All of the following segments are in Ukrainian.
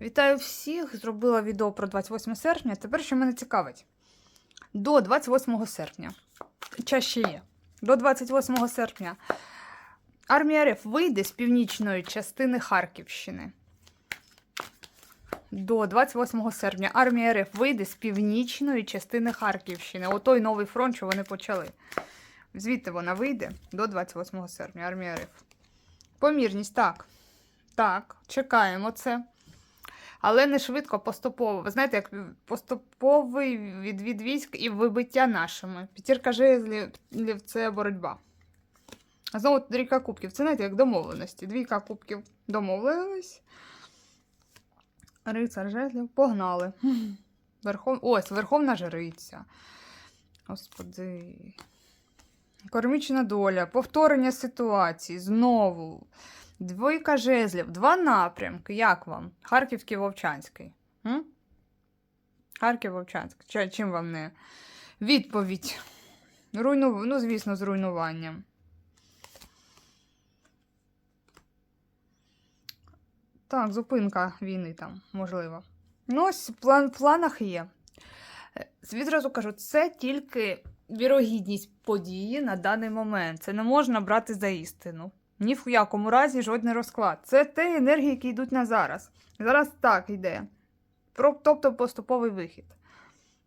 Вітаю всіх! Зробила відео про 28 серпня. Тепер що мене цікавить. До 28 серпня. Час ще є. До 28 серпня армія РФ вийде з північної частини Харківщини. До 28 серпня армія РФ вийде з північної частини Харківщини. Отой новий фронт, що вони почали. Звідти вона вийде до 28 серпня. Армія РФ. Помірність, так. Так, чекаємо це. Але не швидко, поступово. Ви знаєте, як поступовий відвід військ і вибиття нашими. П'ятірка жезлів це боротьба. А знову трійка кубків. Це знаєте, як домовленості. Двійка кубків домовились. Рицар жезлів погнали. Верхов... Ось, Верховна Жриця. Господи. Кармічна доля, повторення ситуації знову. Двойка жезлів, два напрямки. Як вам? Харківський Вовчанський. М? Харків Вовчанський. Чим вам не? Відповідь. Руйну... Ну, звісно, з. Так, зупинка війни там, можливо. Ну, ось план, в планах є. Е, Відразу кажу, це тільки вірогідність події на даний момент. Це не можна брати за істину. Ні в якому разі жодний розклад. Це те енергії, які йдуть на зараз. Зараз так йде. Тобто поступовий вихід.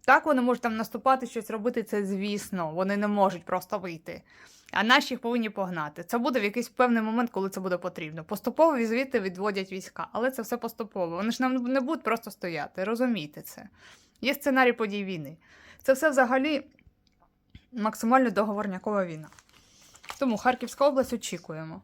Так, вони можуть там наступати, щось робити, це звісно. Вони не можуть просто вийти. А наші їх повинні погнати. Це буде в якийсь певний момент, коли це буде потрібно. Поступово звідти відводять війська, але це все поступово. Вони ж нам не будуть просто стояти. Розумійте це. Є сценарій подій війни. Це все взагалі максимально договорнякова війна. Тому Харківська область очікуємо.